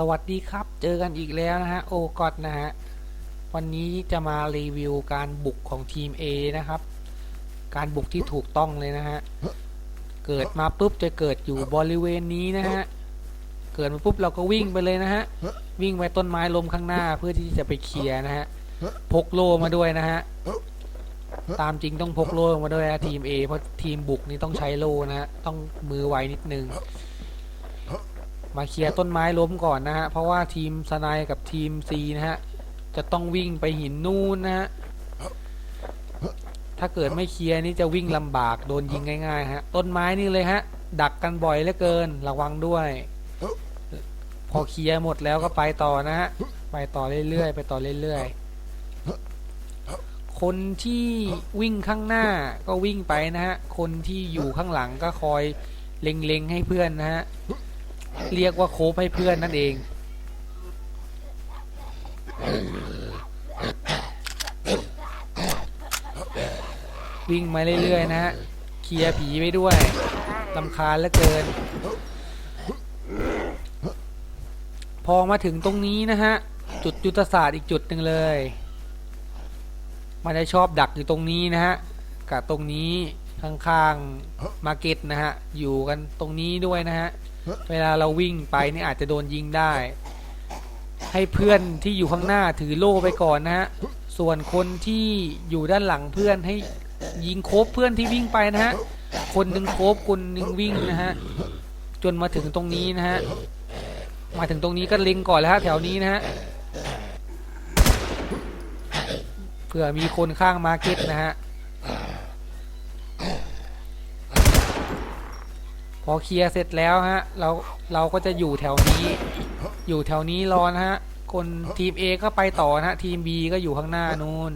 สวัสดีครับ เจอกันอีกแล้วนะฮะโอกอดนะฮะ วันนี้จะมารีวิวการบุกของทีม A นะครับ การบุกที่ถูกต้องเลยนะฮะ เกิดมาปุ๊บจะเกิดอยู่บริเวณนี้นะฮะ เกิดมาปุ๊บเราก็วิ่งไปเลยนะฮะ วิ่งไปต้นไม้ลมข้างหน้าเพื่อที่จะไปเคลียร์นะฮะ พกโลมาด้วยนะฮะ ตามจริงต้องพกโลมาด้วยนะทีม A เพราะทีมบุกนี่ต้องใช้โลนะฮะ ต้องมือไวนิดนึง มาเคลียร์ต้นไม้ล้มก่อนนะฮะ เพราะว่าทีมสไนายกับทีม C นะฮะ จะต้องวิ่งไปหินนู่นนะฮะ ถ้าเกิดไม่เคลียร์นี่จะวิ่งลำบากโดนยิงง่ายๆฮะ ต้นไม้นี่เลยฮะ ดักกันบ่อยเหลือเกินระวังด้วย พอเคลียร์หมดแล้วก็ไปต่อนะฮะ ไปต่อเรื่อยๆ ไปต่อเรื่อยๆ คนที่วิ่งข้างหน้าก็วิ่งไปนะฮะ คนที่อยู่ข้างหลังก็คอยเล็งๆให้เพื่อนนะฮะ เรียกว่าโคบให้เพื่อนนั่นเอง วิ่งมาเรื่อยๆนะฮะเคลียร์ผีไปด้วยลำคาญเหลือเกิน พอมาถึงตรงนี้นะฮะ จุดยุทธศาสตร์อีกจุดหนึ่งเลย มันจะชอบดักอยู่ตรงนี้นะฮะ กับตรงนี้ข้างๆมาเก็ตนะฮะ อยู่กันตรงนี้ด้วยนะฮะ เวลาเราวิ่งไปนี่อาจจะโดนยิงได้ ให้เพื่อนที่อยู่ข้างหน้าถือโล่ไปก่อนนะฮะ ส่วนคนที่อยู่ด้านหลังเพื่อนให้ยิงโคบเพื่อนที่วิ่งไปนะฮะ คนหนึ่งโคบคนหนึ่งวิ่งนะฮะ จนมาถึงตรงนี้นะฮะ มาถึงตรงนี้ก็เล็งก่อนแล้วฮะแถวนี้นะฮะ เผื่อมีคนข้างมาเก็ตนะฮะ พอเคลียร์เสร็จแล้วฮะเราเราก็จะอยู่แถวนี้ อยู่แถวนี้รอนะฮะ คนทีม A ก็ไปต่อนะฮะ ทีม B ก็อยู่ข้างหน้านู้น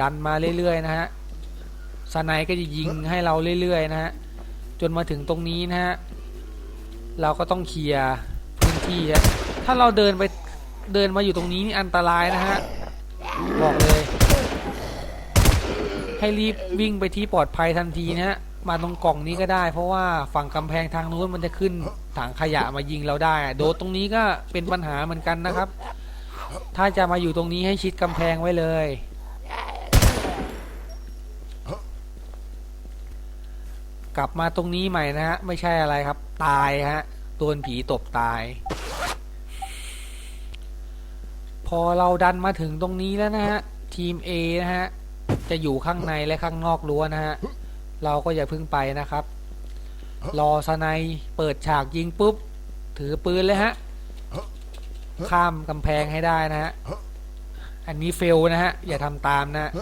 ดันมาเรื่อยๆนะฮะสไนก็จะยิงให้เราเรื่อยๆนะฮะ จนมาถึงตรงนี้นะฮะ เราก็ต้องเคลียร์พื้นที่ฮะถ้าเราเดินไปเดินมาอยู่ตรงนี้นี่อันตรายนะฮะ บอกเลย ให้รีบวิ่งไปที่ปลอดภัยทันทีนะฮะ มาตรงกล่องนี้ก็ได้ เพราะว่าฝั่งกำแพงทางนู้นมันจะขึ้นถังขยะมายิงเราได้ โดดตรงนี้ก็เป็นปัญหาเหมือนกันนะครับ ถ้าจะมาอยู่ตรงนี้ให้ชิดกำแพงไว้เลย กลับมาตรงนี้ใหม่นะฮะไม่ใช่อะไรครับ ตายฮะโดนผีตบตาย พอเราดันมาถึงตรงนี้แล้วนะฮะทีม A นะฮะจะอยู่ข้างในและข้างนอกรั้วนะฮะ เราก็อย่าเพึ่งไปนะครับ รอสไนเปิดฉากยิงปุ๊บ ถือปืนเลยฮะ ข้ามกำแพงให้ได้นะฮะ อันนี้เฟลนะฮะ อย่าทำตามนะ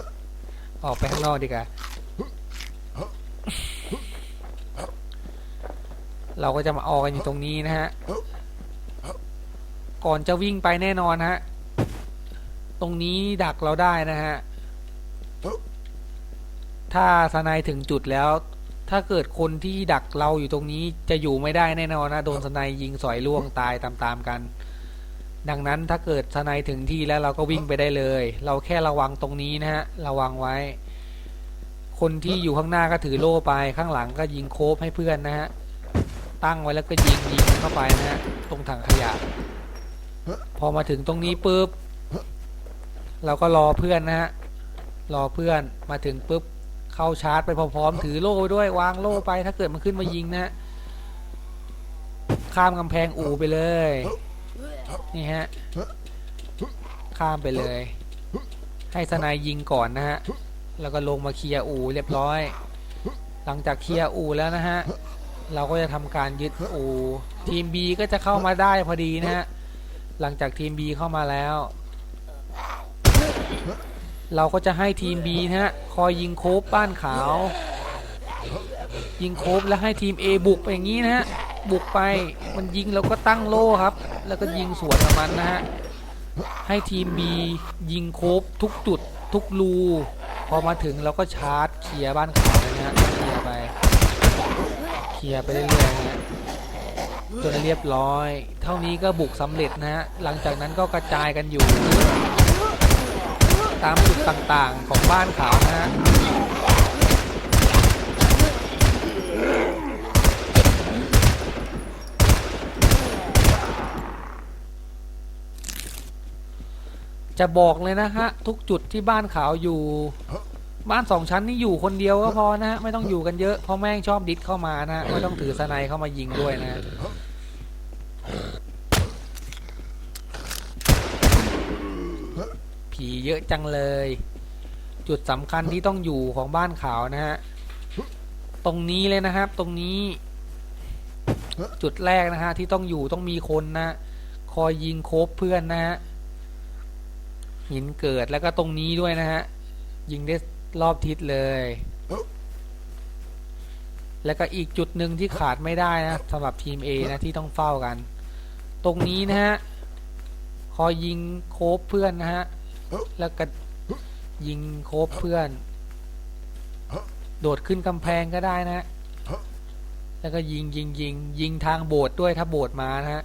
ออกไปข้างนอกดีกว่าเราก็จะมาออกกันอยู่ตรงนี้นะฮะ ก่อนจะวิ่งไปแน่นอนฮะ ตรงนี้ดักเราได้นะฮะ ถ้าสนายถึงจุดแล้ว ถ้าเกิดคนที่ดักเราอยู่ตรงนี้จะอยู่ไม่ได้แน่นอนนะโดนสนายยิงสอยล่วงตายตามๆกัน ดังนั้นถ้าเกิดสนายถึงที่แล้วเราก็วิ่งไปได้เลย เราแค่ระวังตรงนี้นะฮะระวังไว้ คนที่อยู่ข้างหน้าก็ถือโล่ไปข้างหลังก็ยิงโคบให้เพื่อนนะฮะตั้งไว้แล้วก็ยิงยิงเข้าไปนะฮะตรงถังขยะ พอมาถึงตรงนี้ปุ๊บเราก็รอเพื่อนนะฮะรอเพื่อนมาถึงปุ๊บ เข้าชาร์จไปพร้อมๆถือโล่ไปด้วย วางโล่ไป ถ้าเกิดมันขึ้นมายิงนะฮะข้ามกำแพงอู่ไปเลย นี่ฮะ ข้ามไปเลย ให้สนายยิงก่อนนะฮะ แล้วก็ลงมาเคลียร์อู่เรียบร้อย หลังจากเคลียร์อู่แล้วนะฮะ เราก็จะทำการยึดอูทีม B ก็จะเข้ามาได้พอดีนะฮะ หลังจากทีม B เข้ามาแล้ว เราก็จะให้ทีม B นะฮะคอยยิงโคบบ้านขาว ยิงโคบแล้วให้ทีม A บุกไปอย่างนี้นะฮะบุกไปมันยิงแล้วก็ตั้งโล่ครับ แล้วก็ยิงสวนกับมันนะฮะให้ทีม B ยิงโคบทุกจุดทุกรูพอมาถึงเราก็ชาร์จเคลียร์บ้านขาวนะฮะเคลียร์ไปเคลียร์ไปเรื่อยๆนะจนเรียบร้อย เท่านี้ก็บุกสำเร็จนะฮะหลังจากนั้นก็กระจายกันอยู่ ตามจุดต่างๆของบ้านขาวนะฮะจะบอกเลยนะฮะ ทุกจุดที่บ้านขาวอยู่ บ้านสองชั้นนี่อยู่คนเดียวก็พอนะฮะ ไม่ต้องอยู่กันเยอะเพราะแม่งชอบดิสเข้ามานะฮะ ไม่ต้องถือสไนเข้ามายิงด้วยนะีเยอะจังเลย จุดสำคัญที่ต้องอยู่ของบ้านขาวนะฮะ ตรงนี้เลยนะครับ ตรงนี้ จุดแรกนะฮะที่ต้องอยู่ต้องมีคนนะ คอยยิงโคบเพื่อนนะฮะหินเกิดแล้วก็ตรงนี้ด้วยนะฮะ ยิงได้รอบทิศเลย แล้วก็อีกจุดหนึ่งที่ขาดไม่ได้นะสำหรับทีม A นะที่ต้องเฝ้ากัน ตรงนี้นะฮะคอยยิงโคบเพื่อนนะฮะ แล้วก็ยิงโคบเพื่อน โดดขึ้นกำแพงก็ได้นะฮะแล้วก็ยิงยิงยิงยิงทางโบสถ์ด้วยถ้าโบสถ์มานะฮะ